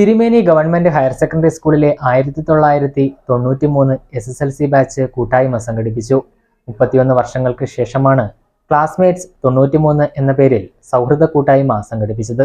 തിരുമേനി government higher secondary സ്കൂളിലെ ആയിരത്തി തൊള്ളായിരത്തി തൊണ്ണൂറ്റി മൂന്ന് S S L C batch കൂട്ടായ്മ സംഘടിപ്പിച്ചു. മുപ്പത്തിയൊന്ന് വർഷങ്ങൾക്ക് ശേഷമാണ് ക്ലാസ്മേറ്റ്സ് തൊണ്ണൂറ്റിമൂന്ന് എന്ന പേരിൽ സൗഹൃദ കൂട്ടായ്മ സംഘടിപ്പിച്ചത്.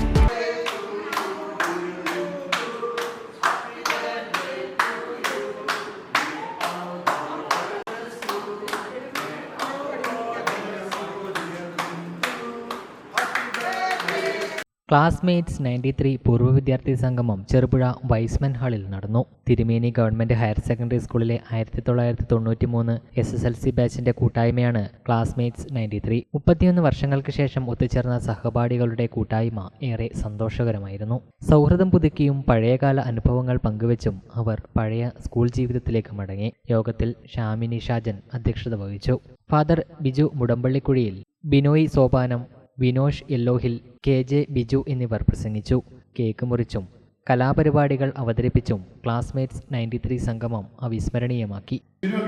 Classmates ninety three പൂർവ വിദ്യാർത്ഥി സംഗമം ചെറുപുഴ വൈസ്മൻ ഹാളിൽ നടന്നു. തിരുമേനി ഗവൺമെന്റ് ഹയർ സെക്കൻഡറി സ്കൂളിലെ ആയിരത്തി തൊള്ളായിരത്തി തൊണ്ണൂറ്റി മൂന്ന് എസ് എസ് എൽ സി ബാച്ചിന്റെ കൂട്ടായ്മയാണ് ക്ലാസ്മേറ്റ്സ് നയന്റി ത്രീ. മുപ്പത്തിയൊന്ന് വർഷങ്ങൾക്ക് ശേഷം ഒത്തുചേർന്ന സഹപാഠികളുടെ കൂട്ടായ്മ ഏറെ സന്തോഷകരമായിരുന്നു. സൗഹൃദം പുതുക്കിയും പഴയകാല അനുഭവങ്ങൾ പങ്കുവച്ചും അവർ പഴയ സ്കൂൾ ജീവിതത്തിലേക്ക് മടങ്ങി. യോഗത്തിൽ ഷാമിനി ഷാജൻ അധ്യക്ഷത വഹിച്ചു. Father Biju Mudampallikuzhiyil Binoy Sopanam Vinosh Yellowhill K J Biju എന്നിവർ പ്രസംഗിച്ചു. കേക്ക് മുറിച്ചും കലാപരിപാടികൾ അവതരിപ്പിച്ചും ക്ലാസ്മേറ്റ്സ് നയന്റി ത്രീ സംഗമം അവിസ്മരണീയമാക്കി. ഇങ്ങനെ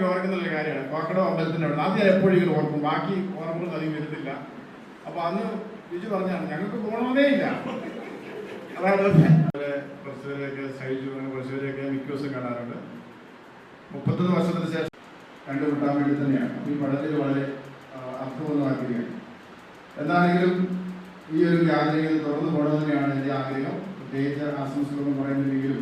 ഓർക്കും. ബാക്കി അപ്പോൾ അന്ന് ബിജു ഞങ്ങൾക്ക് ഇല്ല. മുപ്പത്തൊന്ന് വർഷത്തിന് ശേഷം കണ്ടുമുട്ടാൻ വേണ്ടി തന്നെയാണ്. ഈ വളരെ വളരെ ആ, അർത്ഥപൂർണമാക്കുകയാണ് എന്താണെങ്കിലും ഈ ഒരു യാത്രയിൽ തുറന്നു പോകണമെന്ന് എന്റെ ആഗ്രഹം. പ്രത്യേകിച്ച് ആശംസകളൊന്നും പറയുന്നില്ലെങ്കിലും